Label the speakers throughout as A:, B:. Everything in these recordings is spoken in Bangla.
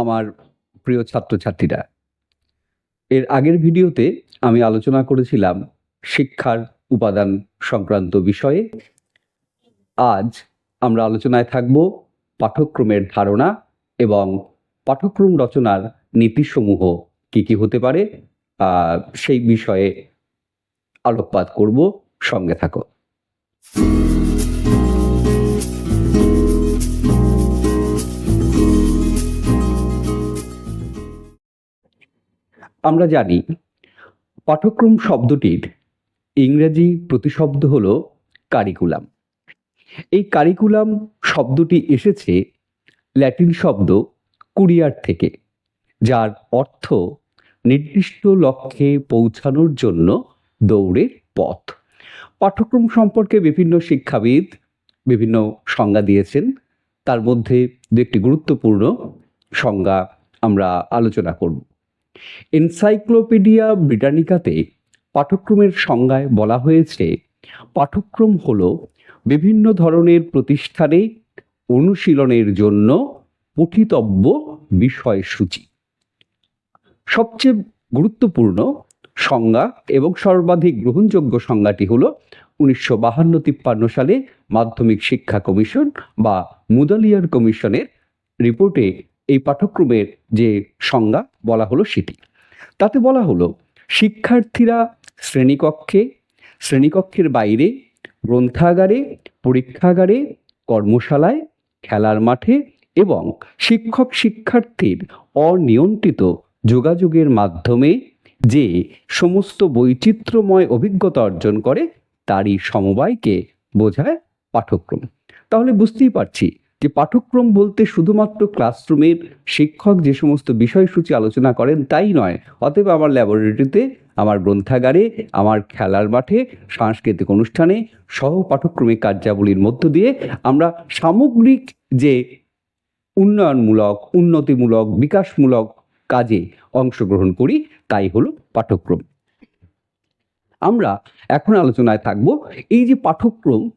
A: আমার প্রিয় ছাত্রছাত্রীরা। এর আগের ভিডিওতে আমি আলোচনা করেছিলাম শিক্ষার উপাদান সংক্রান্ত বিষয়ে। আজ আমরা আলোচনায় থাকব পাঠ্যক্রমের ধারণা এবং পাঠ্যক্রম রচনার নীতিসমূহ কি কি হতে পারে সেই বিষয়ে আলোকপাত করব। সঙ্গে থাকো। আমরা জানি পাঠক্রম শব্দটির ইংরেজি প্রতিশব্দ হল কারিকুলাম। এই কারিকুলাম শব্দটি এসেছে ল্যাটিন শব্দ কুরিয়ার থেকে, যার অর্থ নির্দিষ্ট লক্ষ্যে পৌঁছানোর জন্য দৌড়ের পথ। পাঠ্যক্রম সম্পর্কে বিভিন্ন শিক্ষাবিদ বিভিন্ন সংজ্ঞা দিয়েছেন। তার মধ্যে দু একটি গুরুত্বপূর্ণ সংজ্ঞা আমরা আলোচনা করব। এনসাইক্লোপিডিয়া ব্রিটানিকাতে পাঠ্যক্রমের সংজ্ঞায় বলা হয়েছে পাঠ্যক্রম হল বিভিন্ন ধরনের প্রতিষ্ঠানে অনুশীলনের জন্য পঠিতব্য বিষয়সূচি। সবচেয়ে গুরুত্বপূর্ণ সংজ্ঞা এবং সর্বাধিক গ্রহণযোগ্য সংজ্ঞাটি হল উনিশশো বাহান্ন তিপ্পান্ন সালে মাধ্যমিক শিক্ষা কমিশন বা মুদালিয়ার কমিশনের রিপোর্টে এই পাঠ্যক্রমের যে সংজ্ঞা বলা হলো সেটি। তাতে বলা হলো, শিক্ষার্থীরা শ্রেণীকক্ষে, শ্রেণীকক্ষের বাইরে, গ্রন্থাগারে, পরীক্ষাগারে, কর্মশালায়, খেলার মাঠে এবং শিক্ষক শিক্ষার্থীর অনিয়ন্ত্রিত যোগাযোগের মাধ্যমে যে সমস্ত বৈচিত্র্যময় অভিজ্ঞতা অর্জন করে, তারই সমবায়কে বোঝায় পাঠ্যক্রম। তাহলে বুঝতেই পারছি যে পাঠ্যক্রম বলতে শুধুমাত্র ক্লাসরুমের শিক্ষক যে সমস্ত বিষয়সূচি আলোচনা করেন তাই নয়, অতএব আমার ল্যাবরেটরিতে, আমার গ্রন্থাগারে, আমার খেলার মাঠে, সাংস্কৃতিক অনুষ্ঠানে, সহ পাঠ্যক্রমিক কার্যাবলীর মধ্য দিয়ে আমরা সামগ্রিক যে উন্নয়নমূলক, উন্নতিমূলক, বিকাশমূলক কাজে অংশগ্রহণ করি, তাই হলো পাঠ্যক্রম। আমরা এখন আলোচনায় থাকব এই যে পাঠ্যক্রম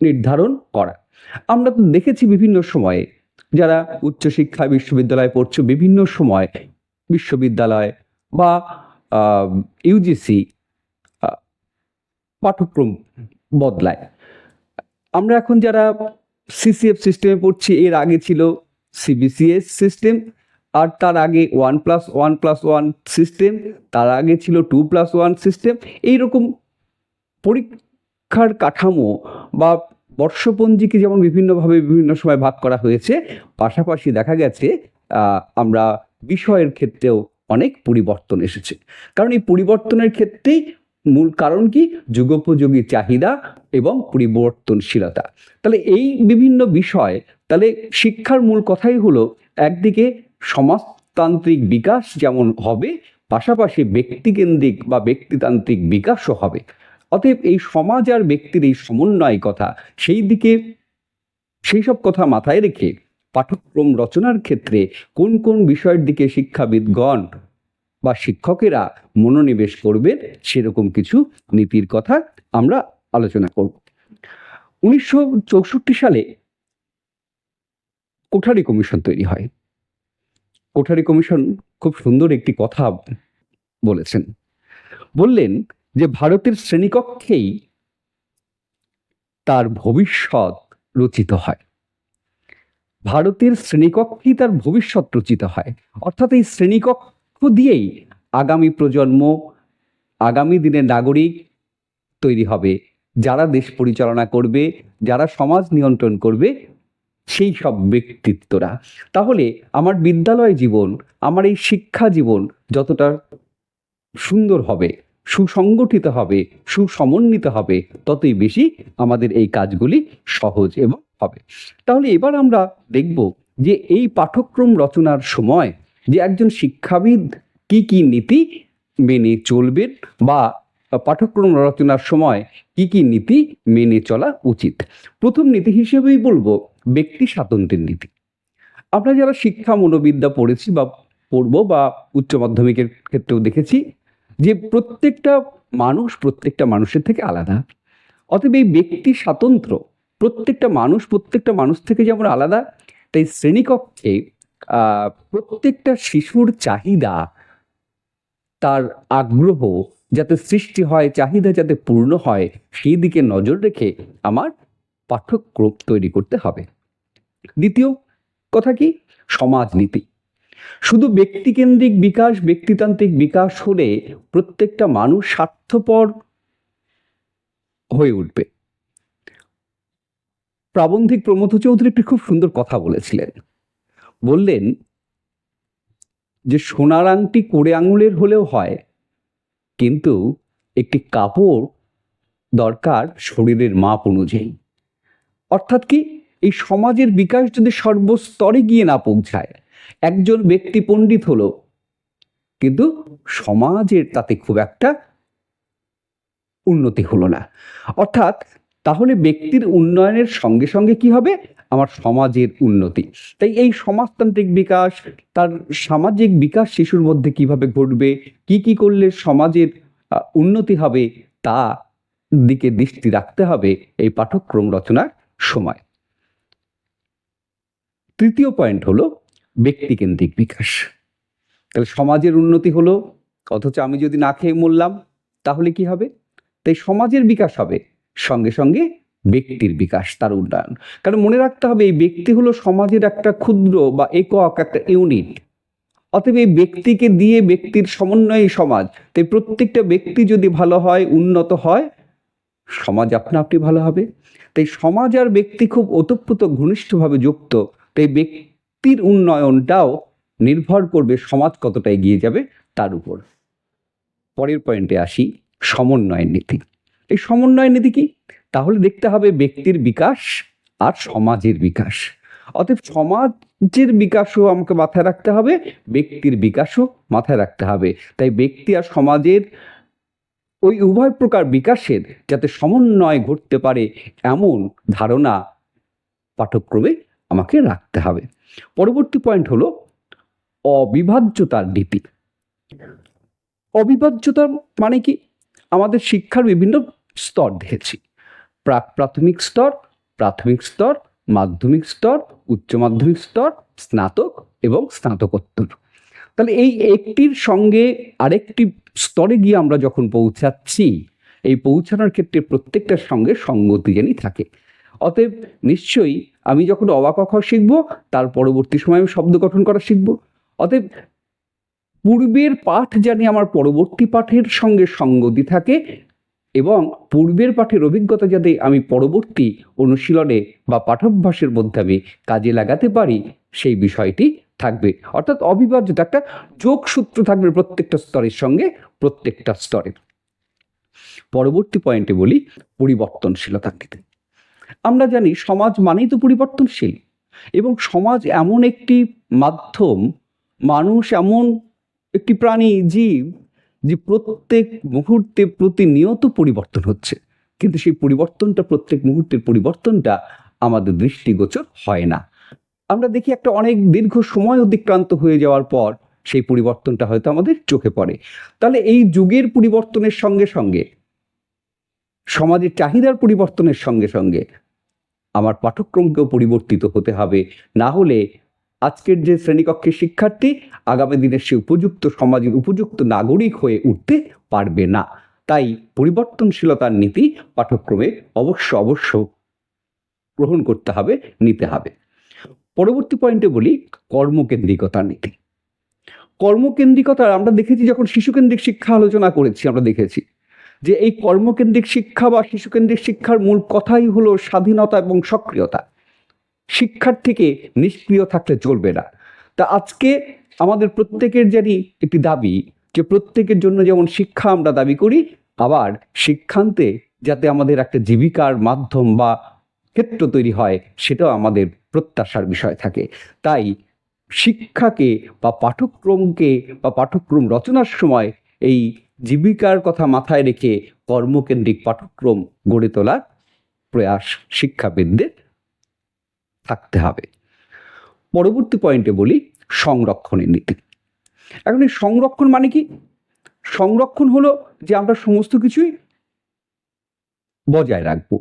A: নির্ধারণ করা। আমরা তো দেখেছি বিভিন্ন সময়ে যারা উচ্চশিক্ষা বিশ্ববিদ্যালয়ে পড়ছে বিভিন্ন সময়, বিশ্ববিদ্যালয় বা ইউজিসি পাঠ্যক্রম বদলায়। আমরা এখন যারা সিসিএফ সিস্টেমে পড়ছি, এর আগে ছিল সিবিসিএস সিস্টেম আর তার আগে one plus one plus one system তার আগে ছিল টু প্লাস ওয়ান সিস্টেম এইরকম পরীক্ষার কাঠামো বা বর্ষপঞ্জিকে যেমন বিভিন্নভাবে বিভিন্ন সময় ভাগ করা হয়েছে, পাশাপাশি দেখা গেছে আমরা বিষয়ের ক্ষেত্রেও অনেক পরিবর্তন এসেছে। কারণ এই পরিবর্তনের ক্ষেত্রেই মূল কারণ কি? যুগোপযোগী চাহিদা এবং পরিবর্তনশীলতা। তাহলে এই বিভিন্ন বিষয়, তাহলে শিক্ষার মূল কথাই হলো, একদিকে সমাজতান্ত্রিক বিকাশ যেমন হবে, পাশাপাশি ব্যক্তিকেন্দ্রিক বা ব্যক্তিতান্ত্রিক বিকাশও হবে। অতএব এই সমাজ আর ব্যক্তির এই সমন্বয় কথা, সেই দিকে সেই সব কথা মাথায় রেখে পাঠ্যক্রম রচনার ক্ষেত্রে কোন কোন বিষয়ের দিকে শিক্ষাবিদগণ বা শিক্ষকেরা মনোনিবেশ করবেন, সেরকম কিছু নীতির কথা আমরা আলোচনা করব। উনিশশো চৌষট্টি সালে কোঠারি কমিশন তৈরি হয়। কোঠারি কমিশন খুব সুন্দর একটি কথা বলেছেন। বললেন যে ভারতের শ্রেণীকক্ষেই তার ভবিষ্যৎ রচিত হয়। ভারতের শ্রেণীকক্ষেই তার ভবিষ্যৎ রচিত হয়। অর্থাৎ এই শ্রেণীকক্ষ দিয়েই আগামী প্রজন্ম, আগামী দিনের নাগরিক তৈরি হবে। যারা দেশ পরিচালনা করবে, যারা সমাজ নিয়ন্ত্রণ করবে, সেই সব ব্যক্তিত্বরা। তাহলে আমার বিদ্যালয় জীবন, আমার এই শিক্ষা জীবন যতটা সুন্দর হবে সুসংগঠিত হবে, সুসমন্বিত হবে, ততই বেশি আমাদের এই কাজগুলি সহজ এবং হবে। তাহলে এবার আমরা দেখব যে এই পাঠ্যক্রম রচনার সময় যে একজন শিক্ষাবিদ কি কি নীতি মেনে চলবেন বা পাঠ্যক্রম রচনার সময় কি কি নীতি মেনে চলা উচিত। প্রথম নীতি হিসেবেই বলব ব্যক্তি স্বাতন্ত্র্যের নীতি। আমরা যারা শিক্ষা মনোবিদ্যা পড়েছি বা পড়ব বা উচ্চ মাধ্যমিকের ক্ষেত্রেও দেখেছি যে প্রত্যেকটা মানুষ প্রত্যেকটা মানুষের থেকে আলাদা। অতএব এই ব্যক্তি স্বাতন্ত্র্য প্রত্যেকটা মানুষ প্রত্যেকটা মানুষ থেকে যেমন আলাদা, তাই শ্রেণীকক্ষে প্রত্যেকটা শিশুর চাহিদা, তার আগ্রহ যাতে সৃষ্টি হয়, চাহিদা যাতে পূর্ণ হয়, সেই দিকে নজর রেখে আমার পাঠ্যক্রম তৈরি করতে হবে। দ্বিতীয় কথা কি? সমাজনীতি। শুধু ব্যক্তিকেন্দ্রিক বিকাশ, ব্যক্তিতান্ত্রিক বিকাশ হলে প্রত্যেকটা মানুষ স্বার্থপর হয়ে উঠবে। প্রাবন্ধিক প্রমথ চৌধুরী একটি খুব সুন্দর কথা বলেছিলেন। বললেন যে, সোনার আংটি কোড়ে আঙুলের হলেও হয়, কিন্তু একটি কাপড় দরকার শরীরের মাপ অনুযায়ী। অর্থাৎ কি, এই সমাজের বিকাশ যদি সর্বস্তরে গিয়ে না পৌঁছায় একজন ব্যক্তি পণ্ডিত হলো। কিন্তু সমাজের তাতে খুব একটা উন্নতি হলো না। অর্থাৎ তাহলে ব্যক্তির উন্নয়নের সঙ্গে সঙ্গে কি হবে? আমার সমাজের উন্নতি। তাই এই সমাজতান্ত্রিক বিকাশ, তার সামাজিক বিকাশ শিশুর মধ্যে কীভাবে ঘটবে, কি কি করলে সমাজের উন্নতি হবে, তা দিকে দৃষ্টি রাখতে হবে এই পাঠক্রম রচনার সময়। তৃতীয় পয়েন্ট হলো ব্যক্তিকেন্দ্রিক বিকাশ। তাহলে সমাজের উন্নতি হলো, অথচ আমি যদি না খেয়ে মরলাম, তাহলে কি হবে? তাই সমাজের বিকাশ হবে, সঙ্গে সঙ্গে ব্যক্তির বিকাশ, তার উন্নয়ন। কারণ মনে রাখতে হবে, এই ব্যক্তি হলো সমাজের একটা ক্ষুদ্র বা একক একটা ইউনিট অতএব এই ব্যক্তিকে দিয়ে ব্যক্তির সমন্বয়ই সমাজ। তাই প্রত্যেকটা ব্যক্তি যদি ভালো হয়, উন্নত হয়, সমাজ আপনা আপনি ভালো হবে। তাই সমাজ আর ব্যক্তি খুব ওতপ্রোত, ঘনিষ্ঠভাবে যুক্ত। তাই ব্যক্তির উন্নয়নটাও নির্ভর করবে সমাজ কতটা এগিয়ে যাবে তার উপর। পরের পয়েন্টে আসি, সমন্বয়ের নীতি। এই সমন্বয় নীতি কি? তাহলে দেখতে হবে ব্যক্তির বিকাশ আর সমাজের বিকাশ। অতএব সমাজের বিকাশও আমাকে মাথায় রাখতে হবে, ব্যক্তির বিকাশও মাথায় রাখতে হবে। তাই ব্যক্তি আর সমাজের ওই উভয় প্রকার বিকাশের যাতে সমন্বয় ঘটতে পারে, এমন ধারণা পাঠক্রমে আমাকে রাখতে হবে। পরবর্তী পয়েন্ট হলো অবিভাজ্যতার নীতি। অবিভাজ্যতার মানে কি? আমাদের শিক্ষার বিভিন্ন স্তর দেখেছি। প্রাক প্রাথমিক স্তর প্রাথমিক স্তর, মাধ্যমিক স্তর, উচ্চ মাধ্যমিক স্তর, স্নাতক এবং স্নাতকোত্তর। তাহলে এই একটির সঙ্গে আরেকটি স্তরে গিয়ে আমরা যখন পৌঁছাচ্ছি, এই পৌঁছানোর ক্ষেত্রে প্রত্যেকটার সঙ্গে সঙ্গতি জানি থাকে। অতএব নিশ্চয়ই আমি যখন অবাক অক্ষর শিখব, তার পরবর্তী সময় আমি শব্দ গঠন করা শিখব। অতএব পূর্বের পাঠ জানি আমার পরবর্তী পাঠের সঙ্গে সঙ্গতি থাকে এবং পূর্বের পাঠের অভিজ্ঞতা যাতে আমি পরবর্তী অনুশীলনে বা পাঠভ্যাসের মধ্যে আমি কাজে লাগাতে পারি, সেই বিষয়টি থাকবে। অর্থাৎ অবিভাজ্যতা একটা যোগসূত্র থাকবে প্রত্যেকটা স্তরের সঙ্গে প্রত্যেকটা স্তরের। পরবর্তী পয়েন্টে বলি পরিবর্তনশীলতা নীতি আমরা জানি সমাজ মানেই তো পরিবর্তনশীল এবং সমাজ এমন একটি মাধ্যম, মানুষ এমন একটি প্রাণী, জীব, যে প্রত্যেক মুহূর্তে প্রতিনিয়ত পরিবর্তন হচ্ছে। কিন্তু সেই পরিবর্তনটা, প্রত্যেক মুহূর্তের পরিবর্তনটা আমাদের দৃষ্টিগোচর হয় না। আমরা দেখি একটা অনেক দীর্ঘ সময় অতিক্রান্ত হয়ে যাওয়ার পর সেই পরিবর্তনটা হয়তো আমাদের চোখে পড়ে। তাহলে এই যুগের পরিবর্তনের সঙ্গে সঙ্গে, সমাজের চাহিদার পরিবর্তনের সঙ্গে সঙ্গে আমার পাঠ্যক্রমকেও পরিবর্তিত হতে হবে। না হলে আজকের যে শ্রেণীকক্ষের শিক্ষার্থী আগামী দিনের সে উপযুক্ত সমাজের উপযুক্ত নাগরিক হয়ে উঠতে পারবে না। তাই পরিবর্তনশীলতার নীতি পাঠ্যক্রমে অবশ্য অবশ্য গ্রহণ করতে হবে, নিতে হবে। পরবর্তী পয়েন্টে বলি কর্মকেন্দ্রিকতার নীতি। কর্মকেন্দ্রিকতার আমরা দেখেছি যখন শিশুকেন্দ্রিক শিক্ষা আলোচনা করেছি, আমরা দেখেছি যে এই কর্মকেন্দ্রিক শিক্ষা বা শিশুকেন্দ্রিক শিক্ষার মূল কথাই হলো স্বাধীনতা এবং সক্রিয়তা। শিক্ষার থেকে নিষ্ক্রিয় থাকলে চলবে না। তা আজকে আমাদের প্রত্যেকের জানি একটি দাবি, যে প্রত্যেকের জন্য যেমন শিক্ষা আমরা দাবি করি, আবার শিক্ষান্তে যাতে আমাদের একটা জীবিকার মাধ্যম বা ক্ষেত্র তৈরি হয়, সেটাও আমাদের প্রত্যাশার বিষয় থাকে। তাই শিক্ষাকে বা পাঠ্যক্রমকে বা পাঠ্যক্রম রচনার সময় এই জীবিকার কথা মাথায় রেখে কর্মকেন্দ্রিক পাঠ্যক্রম গড়ে তোলার প্রয়াস শিক্ষাবিদদের থাকতে হবে। পরবর্তী পয়েন্টে বলি সংরক্ষণের নীতি। এখন এই সংরক্ষণ মানে কি? সংরক্ষণ হলো যে আমরা সমস্ত কিছুই বজায় রাখব।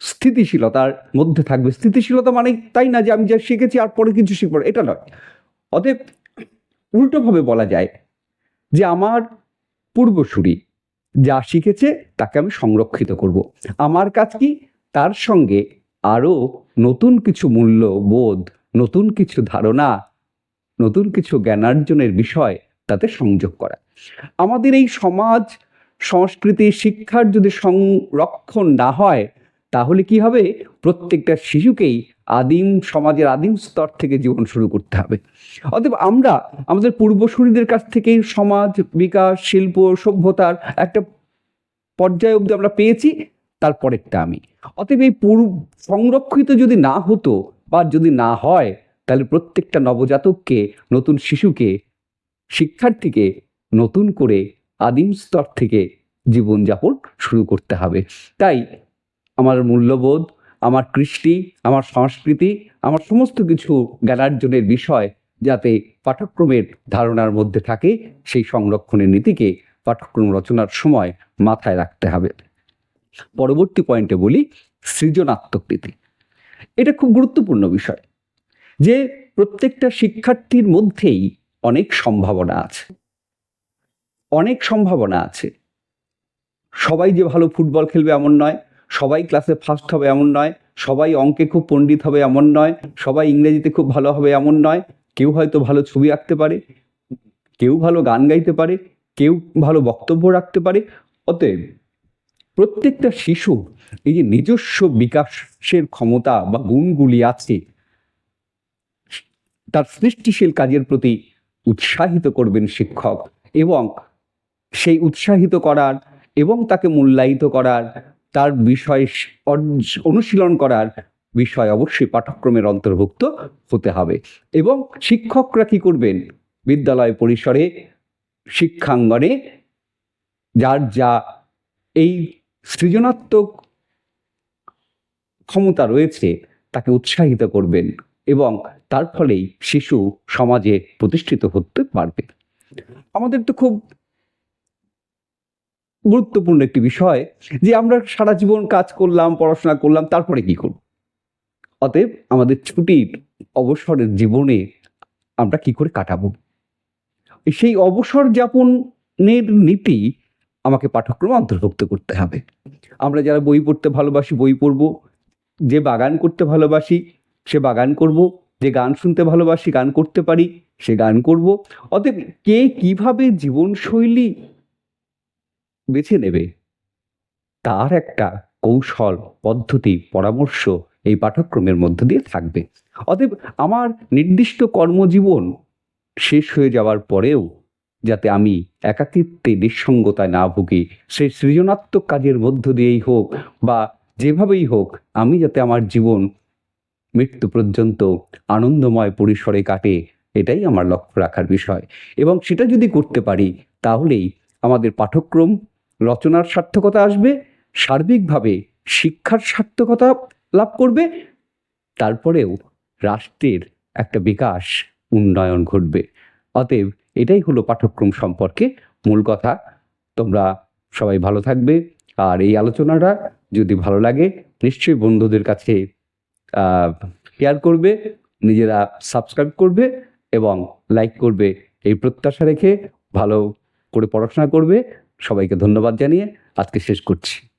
A: স্থিতিশীলতার মধ্যে থাকবে। স্থিতিশীলতা মানে তাই না যে আমি যা শিখেছি আর পরে কিছু শিখব এটা নয়। অতএব উল্টোভাবে বলা যায় যে আমার পূর্বসূরি। যা শিখেছে তাকে আমি সংরক্ষিত করব। আমার কাজ কি? তার সঙ্গে আরও নতুন কিছু মূল্য বোধ নতুন কিছু ধারণা, নতুন কিছু জ্ঞানার্জনের বিষয় তাতে সংযোগ করা। আমাদের এই সমাজ, সংস্কৃতি, শিক্ষার যদি সংরক্ষণ না হয় তাহলে কি হবে? প্রত্যেকটা শিশুকেই আদিম সমাজের আদিম স্তর থেকে জীবন শুরু করতে হবে। অতএব আমরা আমাদের পূর্বসূরিদের কাছ থেকেই সমাজ, বিকাশ, শিল্প, সভ্যতার একটা পর্যায় অবধি আমরা পেয়েছি, তারপরেরটা আমি। অতএব এই পূর্ব সংরক্ষিত যদি না হতো বা যদি না হয়, তাহলে প্রত্যেকটা নবজাতককে, নতুন শিশুকে, শিক্ষার্থীকে নতুন করে আদিম স্তর থেকে জীবনযাপন শুরু করতে হবে। তাই আমার মূল্যবোধ, আমার কৃষ্টি, আমার সংস্কৃতি, আমার সমস্ত কিছু জ্ঞানার্জনের বিষয় যাতে পাঠ্যক্রমের ধারণার মধ্যে থাকে, সেই সংরক্ষণের নীতিকে পাঠ্যক্রম রচনার সময় মাথায় রাখতে হবে। পরবর্তী পয়েন্টে বলি, সৃজনাত্মক নীতি। এটা খুব গুরুত্বপূর্ণ বিষয় যে প্রত্যেকটা শিক্ষার্থীর মধ্যেই অনেক সম্ভাবনা আছে। অনেক সম্ভাবনা আছে। সবাই যে ভালো ফুটবল খেলবে এমন নয়। সবাই ক্লাসে ফার্স্ট হবে এমন নয়, সবাই অঙ্কে খুব পণ্ডিত হবে এমন নয়, সবাই ইংরেজিতে খুব ভালো হবে এমন নয়, কেউ হয়তো ভালো ছবি আঁকতে পারে, কেউ ভালো গান গাইতে পারে, কেউ ভালো বক্তব্য রাখতে পারে, অতএব প্রত্যেকটা শিশু এই যে নিজস্ব বিকাশের ক্ষমতা বা গুণগুলি আছে, তার সৃষ্টিশীল কাজের প্রতি উৎসাহিত করবেন শিক্ষক এবং সেই উৎসাহিত করার এবং তাকে মূল্যায়িত করার তার বিষয় অনুশীলন করার বিষয় অবশ্যই পাঠ্যক্রমের অন্তর্ভুক্ত হতে হবে। এবং শিক্ষকরা কি করবেন? বিদ্যালয় পরিসরে শিক্ষাঙ্গনে যার যা এই সৃজনাত্মক ক্ষমতা রয়েছে তাকে উৎসাহিত করবেন এবং তার ফলেই শিশু সমাজে প্রতিষ্ঠিত হতে পারবে। আমাদের তো খুব গুরুত্বপূর্ণ একটি বিষয় যে আমরা সারা জীবন কাজ করলাম, পড়াশোনা করলাম, তারপরে কি করব? অতএব আমাদের ছুটির অবসরের জীবনে আমরা কি করে কাটাবো? সেই অবসর যাপনের নীতি আমাকে পাঠ্যক্রমে অন্তর্ভুক্ত করতে হবে। আমরা যারা বই পড়তে ভালোবাসি বই পড়ব, যে বাগান করতে ভালোবাসি সে বাগান করব, যে গান শুনতে ভালোবাসি গান করতে পারি সে গান করব। অতএব কে কীভাবে জীবনশৈলী বেছে নেবে। তার একটা কৌশল, পদ্ধতি, পরামর্শ এই পাঠ্যক্রমের মধ্য দিয়ে থাকবে। অতএব আমার নির্দিষ্ট কর্মজীবন শেষ হয়ে যাওয়ার পরেও যাতে আমি একাকিত্বে, নিঃসঙ্গতায় না ভুগি, সেই সৃজনাত্মক কাজের মধ্য দিয়েই হোক বা যেভাবেই হোক, আমি যাতে আমার জীবন মৃত্যু পর্যন্ত আনন্দময় পরিসরে কাটে, এটাই আমার লক্ষ্য রাখার বিষয়। এবং সেটা যদি করতে পারি, তাহলেই আমাদের পাঠ্যক্রম রচনার সার্থকতা আসবে, সার্বিকভাবে শিক্ষার সার্থকতা লাভ করবে, তারপরেও রাষ্ট্রের একটা বিকাশ, উন্নয়ন ঘটবে। অতএব এটাই হলো পাঠ্যক্রম সম্পর্কে মূল কথা। তোমরা সবাই ভালো থাকবে। আর এই আলোচনাটা যদি ভালো লাগে, নিশ্চয়ই বন্ধুদের কাছে শেয়ার করবে, নিজেরা সাবস্ক্রাইব করবে এবং লাইক করবে। এই প্রত্যাশা রেখে ভালো করে পড়াশোনা করবে। সবাইকে ধন্যবাদ জানিয়ে আজকে শেষ করছি।